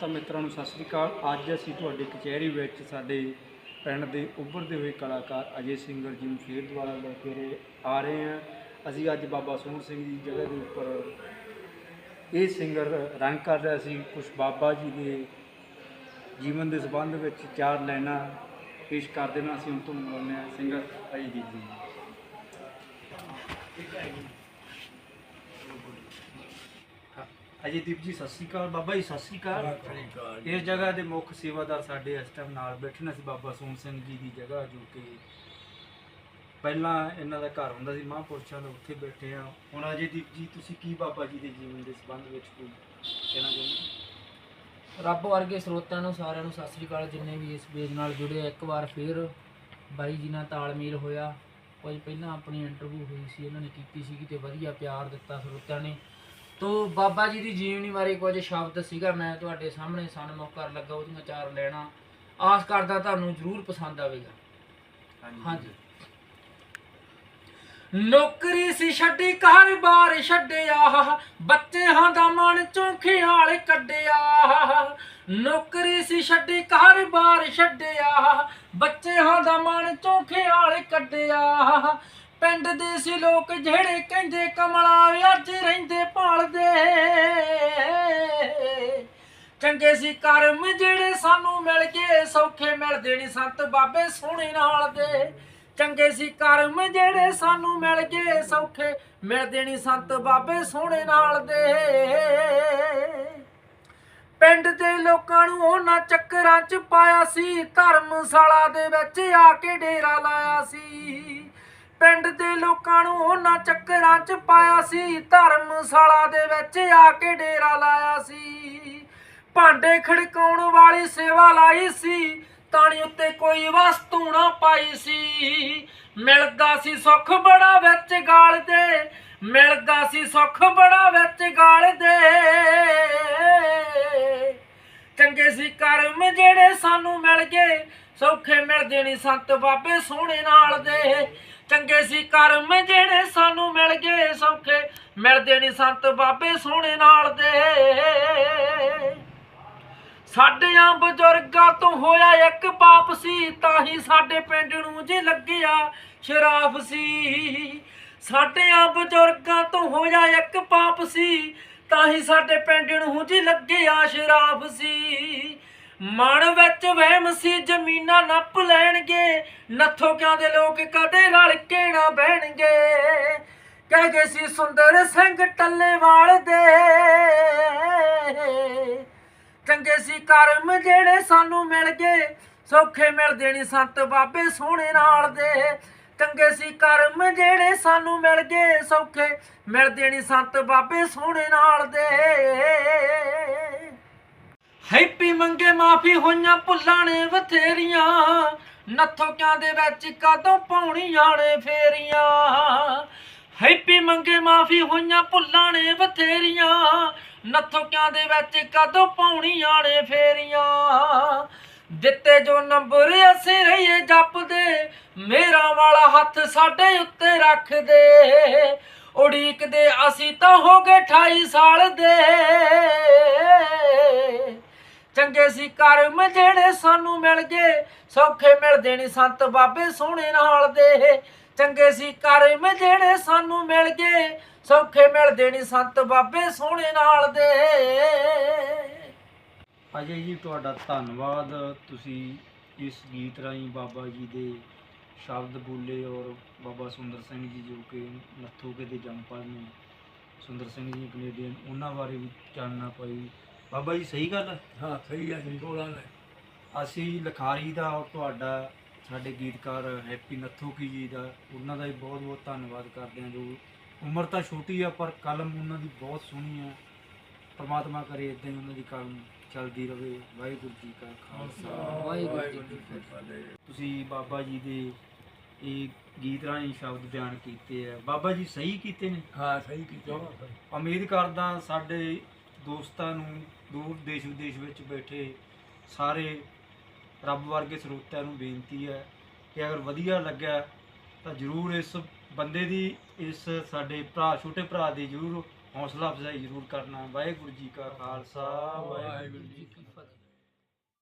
ਦੋਸਤਾਂ ਮਿੱਤਰਾਂ ਨੂੰ ਸਤਿ ਸ੍ਰੀ ਅਕਾਲ। ਅੱਜ ਅਸੀਂ ਤੁਹਾਡੀ ਕਚਹਿਰੀ ਵਿੱਚ ਸਾਡੇ ਪਿੰਡ ਦੇ ਉੱਭਰਦੇ ਹੋਏ ਕਲਾਕਾਰ ਅਜੇ ਸਿੰਗਰ ਜੀ ਨੂੰ ਫੇਰ ਦੁਆਰਾ ਲੈ ਕੇ ਰਹੇ ਆ ਰਹੇ ਹਾਂ। ਅਸੀਂ ਅੱਜ ਬਾਬਾ ਸੋਹਣ ਸਿੰਘ ਦੀ ਜਗ੍ਹਾ ਦੇ ਉੱਪਰ ਇਹ ਸਿੰਗਰ ਰੰਗ ਕਰ ਰਿਹਾ ਸੀ। ਕੁਝ ਬਾਬਾ ਜੀ ਦੇ ਜੀਵਨ ਦੇ ਸੰਬੰਧ ਵਿੱਚ ਚਾਰ ਲਾਈਨਾਂ ਪੇਸ਼ ਕਰ ਦੇਣਾ ਅਸੀਂ ਹੁਣ ਤੁਹਾਨੂੰ ਮਿਲਾਉਂਦੇ ਹਾਂ। ਸਿੰਗਰ ਅਜੇ ਜੀ ਜੀ। ਅਜੀਤਦੀਪ ਜੀ ਸਤਿ ਸ੍ਰੀ ਅਕਾਲ। ਬਾਬਾ ਜੀ ਸਤਿ ਸ੍ਰੀ ਅਕਾਲ। ਇਸ ਜਗ੍ਹਾ ਦੇ ਮੁੱਖ ਸੇਵਾਦਾਰ ਸਾਡੇ ਇਸ ਟਾਈਮ ਨਾਲ ਬੈਠੇ ਨੇ ਸੀ ਬਾਬਾ ਸੋਹਣ ਸਿੰਘ ਜੀ ਦੀ ਜਗ੍ਹਾ ਜੋ ਕਿ ਪਹਿਲਾਂ ਇਹਨਾਂ ਦਾ ਘਰ ਹੁੰਦਾ ਸੀ ਮਹਾਂਪੁਰਸ਼ਾਂ ਦਾ ਉੱਥੇ ਬੈਠੇ ਆ। ਹੁਣ ਅਜੀਤਦੀਪ ਜੀ ਤੁਸੀਂ ਕੀ ਬਾਬਾ ਜੀ ਦੇ ਜੀਵਨ ਦੇ ਸੰਬੰਧ ਵਿੱਚ ਕੋਈ ਕਹਿਣਾ ਚਾਹੁੰਦੇ? ਰੱਬ ਵਰਗੇ ਸਰੋਤਿਆਂ ਨੂੰ ਸਾਰਿਆਂ ਨੂੰ ਸਤਿ ਸ੍ਰੀ ਅਕਾਲ। ਜਿੰਨੇ ਵੀ ਇਸ ਪੇਜ ਨਾਲ ਜੁੜੇ। ਇੱਕ ਵਾਰ ਫੇਰ ਬਾਈ ਜੀ ਨਾਲ ਤਾਲਮੇਲ ਹੋਇਆ। ਕੁਝ ਪਹਿਲਾਂ ਆਪਣੀ ਇੰਟਰਵਿਊ ਹੋਈ ਸੀ ਇਹਨਾਂ ਨੇ ਕੀਤੀ ਸੀ ਤੇ ਵਧੀਆ ਪਿਆਰ ਦਿੱਤਾ ਸਰੋਤਿਆਂ ਨੇ। ਤੋ ਬਾਬਾ ਜੀ ਦੀ ਜੀਵਨੀ ਬਾਰੇ ਕੁਝ ਸ਼ਬਦ ਸੀਗਾ ਮੈਂ ਤੁਹਾਡੇ ਸਾਹਮਣੇ ਸਨਮੁਖ ਕਰ ਲੱਗਾ ਉਹਦੀਆਂ ਚਾਰ ਲੈਣਾ। ਆਸ ਕਰਦਾ ਤੁਹਾਨੂੰ ਜ਼ਰੂਰ ਪਸੰਦ ਆਵੇਗਾ। ਹਾਂਜੀ। ਨੌਕਰੀ ਸੀ ਛੱਡੀ ਘਰ-ਬਾਰ ਛੱਡਿਆ। ਬੱਚਿਆਂ ਦਾ ਮਨ ਚੋਂ ਖਿਆਲ ਕੱਢਿਆ। ਨੌਕਰੀ ਸੀ ਛੱਡੀ ਘਰ-ਬਾਰ ਛੱਡਿਆ। ਬੱਚਿਆਂ ਦਾ ਮਨ ਚੋਂ ਖਿਆਲ ਕੱਢਿਆ। ਪਿੰਡ ਦੇ ਸੀ ਲੋਕ ਜਿਹੜੇ ਕਹਿੰਦੇ ਕਮਲਾ ਅੱਜ ਰਹਿੰਦੇ ਭਾਲਦੇ। ਚੰਗੇ ਸੀ ਕਰਮ ਜਿਹੜੇ ਸਾਨੂੰ ਮਿਲ ਗਏ, ਸੌਖੇ ਮਿਲਦੇ ਨਹੀਂ ਸੰਤ ਬਾਬੇ ਸੋਹਣੇ ਨਾਲ ਦੇ। ਚੰਗੇ ਸੀ ਕਰਮ ਜਿਹੜੇ ਸਾਨੂੰ ਮਿਲ ਗਏ, ਸੌਖੇ ਮਿਲਦੇ ਨਹੀਂ ਸੰਤ ਬਾਬੇ ਸੋਹਣੇ ਨਾਲ ਦੇ। ਪਿੰਡ ਦੇ ਲੋਕਾਂ ਨੂੰ ਉਹਨਾਂ ਚੱਕਰਾਂ 'ਚ ਪਾਇਆ ਸੀ, ਧਰਮਸ਼ਾਲਾ ਦੇ ਵਿੱਚ ਆ ਕੇ ਡੇਰਾ ਲਾਇਆ ਸੀ। ਪਿੰਡ ਦੇ ਲੋਕਾਂ ਨੂੰ ਉਹਨਾਂ ਚੱਕਰਾਂ 'ਚ ਪਾਇਆ ਸੀ, ਧਰਮਸ਼ਾਲਾ ਦੇ ਵਿੱਚ ਆ ਕੇ ਡੇਰਾ ਲਾਇਆ ਸੀ। ਭਾਂਡੇ ਖੜਕਾਉਣ ਵਾਲੀ ਸੇਵਾ ਲਾਈ ਸੀ ਤਾਣੀ ਉੱਤੇ ਕੋਈ ਵਸਤੂ ਨਾ ਪਾਈ ਸੀ। ਮਿਲਦਾ ਸੀ ਸੁੱਖ ਬੜਾ ਵਿੱਚ ਗਾਲ ਦੇ, ਮਿਲਦਾ ਸੀ ਸੁੱਖ ਬੜਾ ਵਿੱਚ ਗਾਲ ਦੇ। ਚੰਗੇ ਸੀ ਕਰਮ ਜਿਹੜੇ ਸਾਨੂੰ ਮਿਲ ਗਏ, ਸੌਖੇ ਮਿਲਦੇ ਨਹੀਂ ਸੰਤ ਬਾਬੇ ਸੋਹਣੇ ਨਾਲ ਦੇ। ਚੰਗੇ ਸੀ ਕਰਮ ਜਿਹੜੇ ਸਾਨੂੰ ਮਿਲ ਗਏ ਸੌਖੇ। ਮਿਲਦੇ ਨਹੀਂ ਸੰਤ ਬਾਬੇ ਸੋਹਣੇ ਨਾਲ ਦੇ। ਸਾਡਿਆਂ ਬਜ਼ੁਰਗਾਂ ਤੋਂ ਹੋਇਆ ਇੱਕ ਪਾਪ ਸੀ ਤਾਂ ਹੀ ਸਾਡੇ ਪਿੰਡ ਨੂੰ ਜੇ ਲੱਗਿਆ ਸ਼ਰਾਫ ਸੀ। ਸਾਡਿਆਂ ਬਜ਼ੁਰਗਾਂ ਤੋਂ ਹੋਇਆ ਇੱਕ ਪਾਪ ਸੀ ਤਾਂ ਹੀ ਸਾਡੇ ਪਿੰਡ ਨੂੰ ਜੀ ਲੱਗਿਆ ਸ਼ਰਾਫ ਸੀ। ਮਨ ਵਿੱਚ ਵਹਿਮ ਸੀ, ਜ਼ਮੀਨਾਂ ਨੱਪ ਲੈਣਗੇ ਨੱਥੋ ਕਿਆਂ ਦੇ ਲੋਕ ਕਦੇ ਰਲ ਕੇ ਨਾ ਬਹਿਣਗੇ? ਕਹਿ ਗਏ ਸੀ ਸੁੰਦਰ ਸਿੰਘ ਟੱਲੇਵਾਲ ਦੇ। ਚੰਗੇ ਸੀ ਕਰਮ ਜਿਹੜੇ ਸਾਨੂੰ ਮਿਲ ਗਏ ਸੌਖੇ ਮਿਲਦੇ ਨਹੀਂ ਸੰਤ ਬਾਬੇ ਸੋਹਣੇ ਨਾਲ ਦੇ। ਚੰਗੇ ਸੀ ਕਰਮ ਜਿਹੜੇ ਸਾਨੂੰ ਮਿਲ ਗਏ ਸੌਖੇ ਮਿਲਦੇ ਨਹੀਂ ਸੰਤ ਬਾਬੇ ਸੋਹਣੇ ਨਾਲ ਦੇ। ਹੈਪੀ ਮੰਗੇ ਮਾਫੀ ਹੋਈਆਂ ਭੁੱਲਾਂ ਨੇ ਬਥੇਰੀਆਂ। ਨੱਥੋਕਿਆਂ ਦੇ ਵਿੱਚ ਕਦੋਂ ਪਾਉਣੀ ਆਣੇ ਫੇਰੀਆਂ? ਹੈਪੀ ਮੰਗੇ ਮਾਫੀ ਹੋਈਆਂ ਭੁੱਲਾਂ ਨੇ ਬਥੇਰੀਆਂ। ਨੱਥੋਕਿਆਂ ਦੇ ਵਿੱਚ ਕਦੋਂ ਪਾਉਣੀ ਆਣੇ ਫੇਰੀਆਂ? ਦਿੱਤੇ ਜੋ ਨੰਬਰ ਅਸੀਂ ਰਹੀਏ ਜਪਦੇ। ਮੇਰਾ ਵਾਲਾ ਹੱਥ ਸਾਡੇ ਉੱਤੇ ਰੱਖ ਦੇ ਉਡੀਕਦੇ, ਅਸੀਂ ਤਾਂ ਹੋ ਗਏ 28 ਸਾਲ ਦੇ। ਚੰਗੇ ਸੀ ਕਰਮ ਜਿਹੜੇ ਸਾਨੂੰ ਮਿਲ ਗਏ, ਸੌਖੇ ਮਿਲਦੇ ਨਹੀਂ ਸੰਤ ਬਾਬੇ ਸੋਹਣੇ ਨਾਲ ਦੇ। ਚੰਗੇ ਸੀ ਕਰਮ ਜਿਹੜੇ ਸਾਨੂੰ ਮਿਲ ਗਏ, ਸੌਖੇ ਮਿਲਦੇ ਨਹੀਂ ਸੰਤ ਬਾਬੇ ਸੋਹਣੇ ਨਾਲ ਦੇ। ਅਜੇ ਜੀ ਤੁਹਾਡਾ ਧੰਨਵਾਦ, ਤੁਸੀਂ ਇਸ ਗੀਤ ਰਾਹੀਂ ਬਾਬਾ ਜੀ ਦੇ ਸ਼ਬਦ ਬੋਲੇ ਔਰ ਬਾਬਾ ਸੁੰਦਰ ਸਿੰਘ ਜੀ ਜੋ ਕਿ ਨੱਥੋਕੇ ਦੇ ਜੰਮਪਲ ਨੇ, ਸੁੰਦਰ ਸਿੰਘ ਜੀ ਕੈਨੇਡੀਅਨ, ਉਹਨਾਂ ਬਾਰੇ ਵੀ ਜਾਣਨਾ ਪਈ। ਬਾਬਾ ਜੀ ਸਹੀ ਗੱਲ ਹੈ? ਹਾਂ ਸਹੀ ਹੈ ਜੀ ਬੋਲਾਂ ਨੇ ਅਸੀਂ ਲਖਾਰੀ ਦਾ ਔਰ ਤੁਹਾਡਾ ਸਾਡੇ ਗੀਤਕਾਰ ਹੈਪੀ ਨੱਥੋਕੀ ਜੀ ਦਾ ਉਹਨਾਂ ਦਾ ਵੀ ਬਹੁਤ ਬਹੁਤ ਧੰਨਵਾਦ ਕਰਦੇ ਹਾਂ ਜੋ ਉਮਰ ਤਾਂ ਛੋਟੀ ਆ ਪਰ ਕਲਮ ਉਹਨਾਂ ਦੀ ਬਹੁਤ ਸੋਹਣੀ ਆ। ਪਰਮਾਤਮਾ ਕਰੇ ਇਦਾਂ ਹੀ ਉਹਨਾਂ ਦੀ ਕਲਮ ਚੱਲਦੀ ਰਵੇ। ਵਾਹਿਗੁਰੂ ਜੀ ਕਾ ਖਾਲਸਾ। ਵਾਹਿਗੁਰੂ ਜੀ ਕੀ ਫਤਿਹ। ਤੁਸੀਂ ਬਾਬਾ ਜੀ ਦੇ ਇਹ ਗੀਤ ਰਾਹੀਂ ਸ਼ਬਦ ਬਿਆਨ ਕੀਤੇ ਆ। ਬਾਬਾ ਜੀ ਸਹੀ ਕੀਤੇ ਨੇ? ਹਾਂ ਸਹੀ ਕੀਤਾ ਉਮੀਦ ਕਰਦਾ ਸਾਡੇ ਦੋਸਤਾਂ ਨੂੰ ਦੂਰ ਦੇਸ਼ ਵਿਦੇਸ਼ ਵਿੱਚ ਬੈਠੇ ਸਾਰੇ ਰੱਬ ਵਰਗੇ ਸਰੋਤਿਆਂ ਨੂੰ ਬੇਨਤੀ ਹੈ ਕਿ ਅਗਰ ਵਧੀਆ ਲੱਗਿਆ ਤਾਂ ਜਰੂਰ ਇਸ ਬੰਦੇ ਦੀ, ਇਸ ਸਾਡੇ ਭਰਾ, ਛੋਟੇ ਭਰਾ ਦੀ ਜਰੂਰ ਹੌਸਲਾ ਅਫਜ਼ਾਈ ਜਰੂਰ ਕਰਨਾ। ਵਾਹਿਗੁਰੂ ਜੀ ਕਾ ਖਾਲਸਾ, ਵਾਹਿਗੁਰੂ ਜੀ